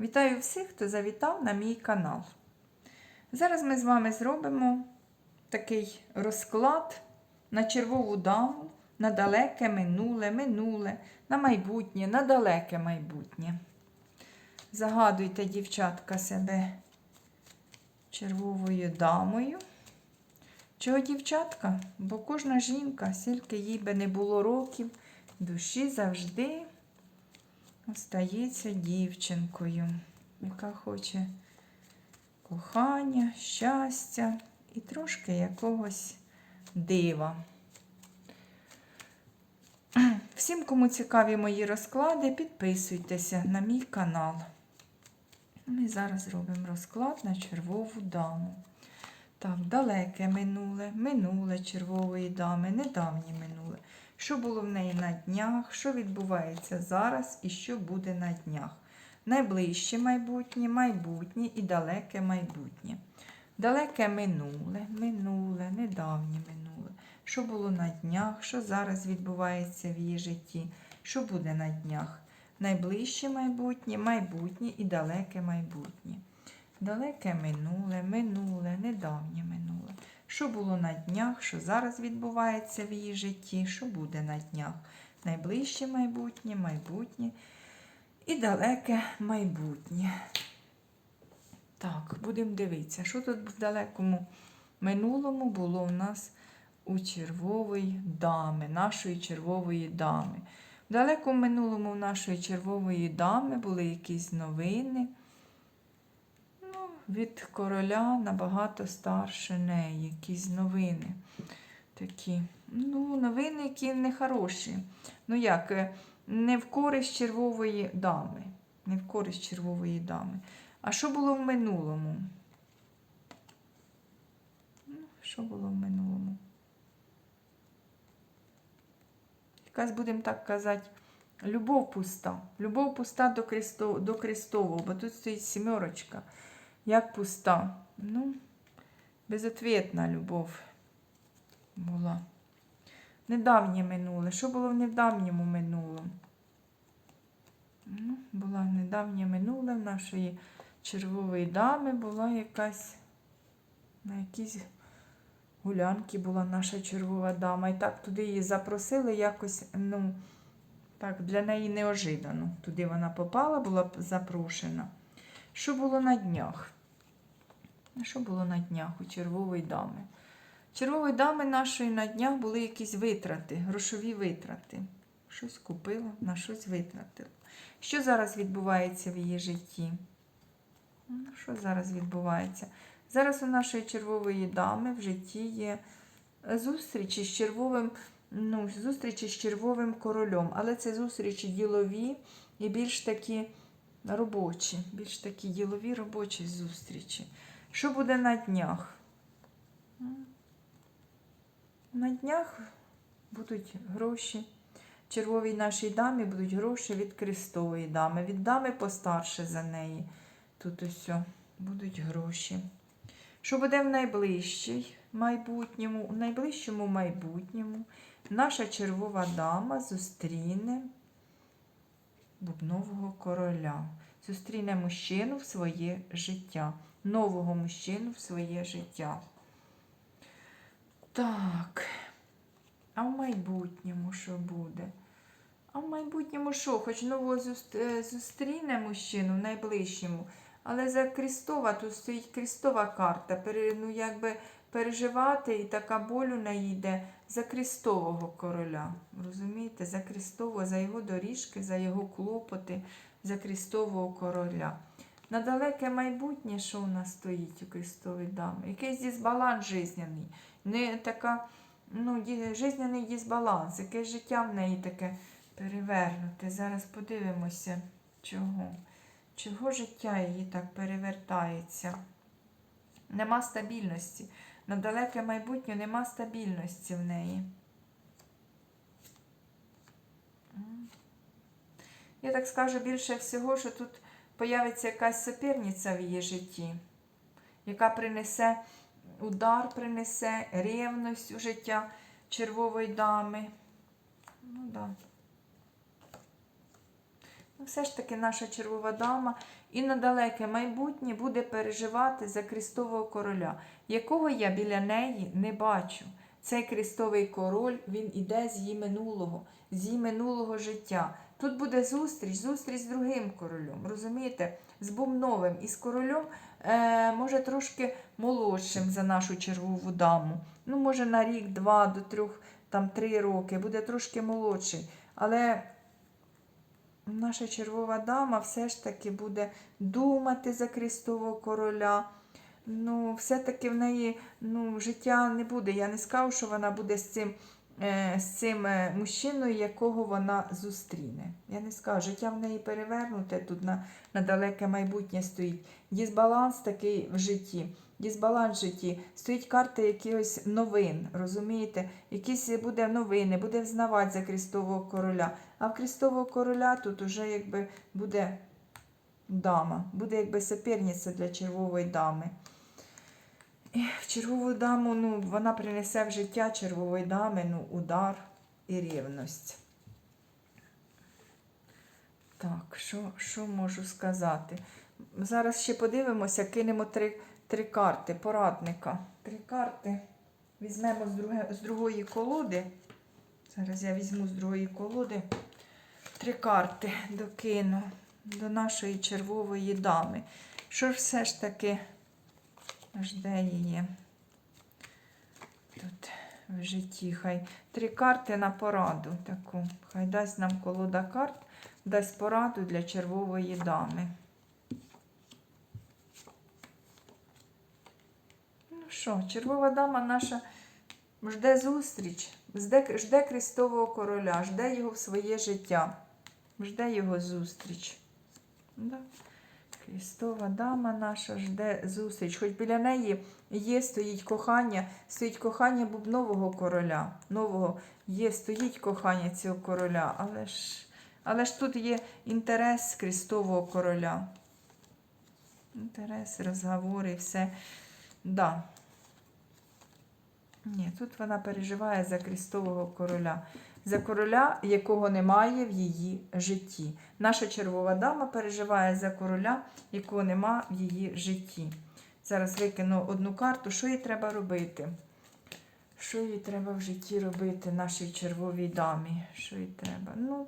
Вітаю всіх, хто завітав на мій канал. Зараз ми з вами зробимо такий розклад на червову даму, на далеке минуле, минуле, на майбутнє, на далеке майбутнє. Загадуйте, дівчатка, себе червовою дамою. Чого дівчатка? Бо кожна жінка, скільки їй би не було років, душі завжди остається дівчинкою, яка хоче кохання, щастя і трошки якогось дива. Всім, кому цікаві мої розклади, підписуйтеся на мій канал. Ми зараз робимо розклад на червову даму. Так, далеке минуле, минуле червової дами, недавнє минуле. Що було в неї на днях, що відбувається зараз і що буде на днях. Найближче майбутнє, майбутнє і далеке майбутнє. Далеке минуле, минуле, недавнє минуле. Що було на днях, що зараз відбувається в її житті, що буде на днях. Найближче майбутнє, майбутнє і далеке майбутнє. Далеке минуле, минуле, недавнє минуле. Що було на днях, що зараз відбувається в її житті, що буде на днях. Найближче майбутнє, майбутнє і далеке майбутнє. Так, будемо дивитися, що тут в далекому минулому було в нас у червової дами, нашої червової дами. В далекому минулому в нашої червової дами були якісь новини від короля набагато старше неї, якісь новини. Такі. Ну, новини, які не хороші. Ну як, е, не в користь червової дами. Не в користь червової дами. А що було в минулому? Ну, що було в минулому? Якась, будемо так казати, любов пуста. Любов пуста до, Христо, до Христового, бо тут стоїть сімерочка. Як пуста? Ну, безответна любов була. Недавнє минуле. Що було в недавньому минулому? Ну, була недавнє минуле в нашої червової дами була якась на якійсь гулянки була наша червова дама. І так туди її запросили якось, ну, так, для неї неожиданно. Туди вона попала, була запрошена. Що було на днях? Що було на днях у червової дами? Червової дами нашої на днях були якісь витрати, грошові витрати. Щось купила, на щось витратила. Що зараз відбувається в її житті? Що зараз відбувається? Зараз у нашої червової дами в житті є зустрічі з червовим, ну, зустрічі з червовим королем, але це зустрічі ділові і більш такі робочі, більш такі ділові робочі зустрічі. Що буде на днях? На днях будуть гроші. Червовій нашій дамі будуть гроші від Крестової дами, від дами постарше за неї. Тут ось будуть гроші. Що буде в найближчій майбутньому? У найближчому майбутньому наша червова дама зустріне бубнового короля. Зустріне мужчину в своє життя. Нового мужчину в своє життя. Так. А в майбутньому що буде? А в майбутньому що? Хоч нового е, зустріне мужчину в найближчому, але за Крістова, тут стоїть Крістова карта. Ну, якби переживати і така болю наїде за Крістового короля. Розумієте? За Крістового, за його доріжки, за його клопоти, за Крістового короля. На далеке майбутнє, що у нас стоїть у Крістовій дамі? Якийсь дисбаланс жизненний. Не така, ну, жизненний дисбаланс, якесь життя в неї таке перевернуте. Зараз подивимося, чого. Чого життя її так перевертається? Нема стабільності. На далеке майбутнє нема стабільності в неї. Я так скажу більше всього, що тут появиться якась суперниця в її житті, яка принесе удар, принесе ревність у життя червової дами. Ну, да. Ну, Все ж таки наша червова дама і на далеке майбутнє буде переживати за Крістового короля, якого я біля неї не бачу. Цей крістовий король, він іде з її минулого, з її минулого життя. Тут буде зустріч, зустріч з другим королем, розумієте? З бубновим і з королем, е, може, трошки молодшим за нашу червову даму. Ну, може, на рік, два до трьох, там три роки, буде трошки молодший. Але наша червова дама все ж таки буде думати за Крістового короля. Ну, все-таки в неї ну, життя не буде. Я не скажу, що вона буде з цим, е, з цим е, мужчиною, якого вона зустріне. Я не скажу, життя в неї перевернуте тут на, на далеке майбутнє стоїть. Дисбаланс такий в житті. Дисбаланс в житті. Стоїть карта якихось новин, розумієте? Якісь буде новини, буде взнавати за Крістового короля. А в Крістового короля тут уже якби буде дама, буде якби соперниця для червової дами. І в червову даму, ну, вона принесе в життя червової дами ну, удар і рівність. Так, що, що можу сказати? Зараз ще подивимося, кинемо три, три карти порадника. Три карти візьмемо з, друге, з другої колоди. Зараз я візьму з другої колоди три карти докину до нашої червової дами. Що ж все ж таки жде її тут в житті? Хай три карти на пораду таку. Хай дасть нам колода карт, дасть пораду для червової дами. Ну що, червова дама наша жде зустріч, жде, жде Крістового короля, жде його в своє життя, жде його зустріч. Да. Христова дама наша жде зустріч. Хоч біля неї є, стоїть кохання, стоїть кохання бубнового короля. Нового є, стоїть кохання цього короля, але ж, але ж тут є інтерес Христового короля. Інтерес, розговори, все. Да. Ні, тут вона переживає за Христового короля, за короля, якого немає в її житті. Наша червова дама переживає за короля, якого нема в її житті. Зараз викину одну карту. Що їй треба робити? Що їй треба в житті робити, нашій червовій дамі? Що їй треба? Ну,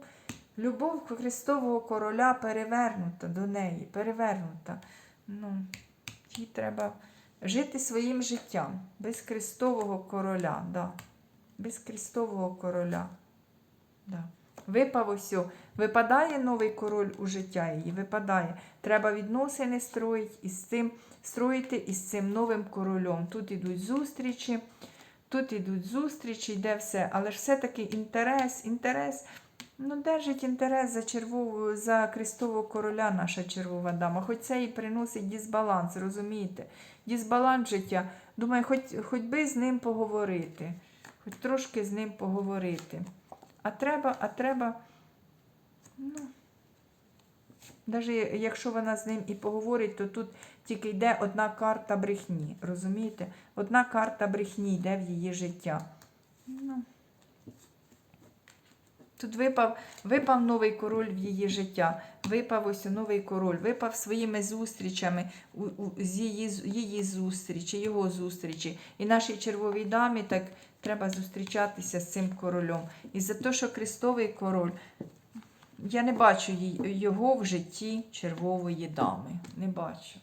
любов Христового короля перевернута до неї, перевернута. Ну, їй треба жити своїм життям без Христового короля. Да. Без Христового короля. Да. Випав ось. Випадає новий король у життя її. Випадає. Треба відносини строїть із цим, строїти із цим новим королем. Тут ідуть зустрічі, тут ідуть зустрічі, йде все. Але ж все-таки інтерес, інтерес. Ну, держить інтерес за червову, за Христового короля наша червова дама. Хоч це і приносить дисбаланс, розумієте? Дисбаланс життя. Думаю, хоч, хоч би з ним поговорити. Хоч трошки з ним поговорити. А треба, а треба, ну, навіть якщо вона з ним і поговорить, то тут тільки йде одна карта брехні. Розумієте? Одна карта брехні йде в її життя. Ну, Тут випав, випав новий король в її життя, випав ось новий король, випав своїми зустрічами у, у, з її, її зустрічі, його зустрічі. І нашій червовій дамі так треба зустрічатися з цим королем. І за те, що Христовий король, я не бачу його в житті червової дами. Не бачу.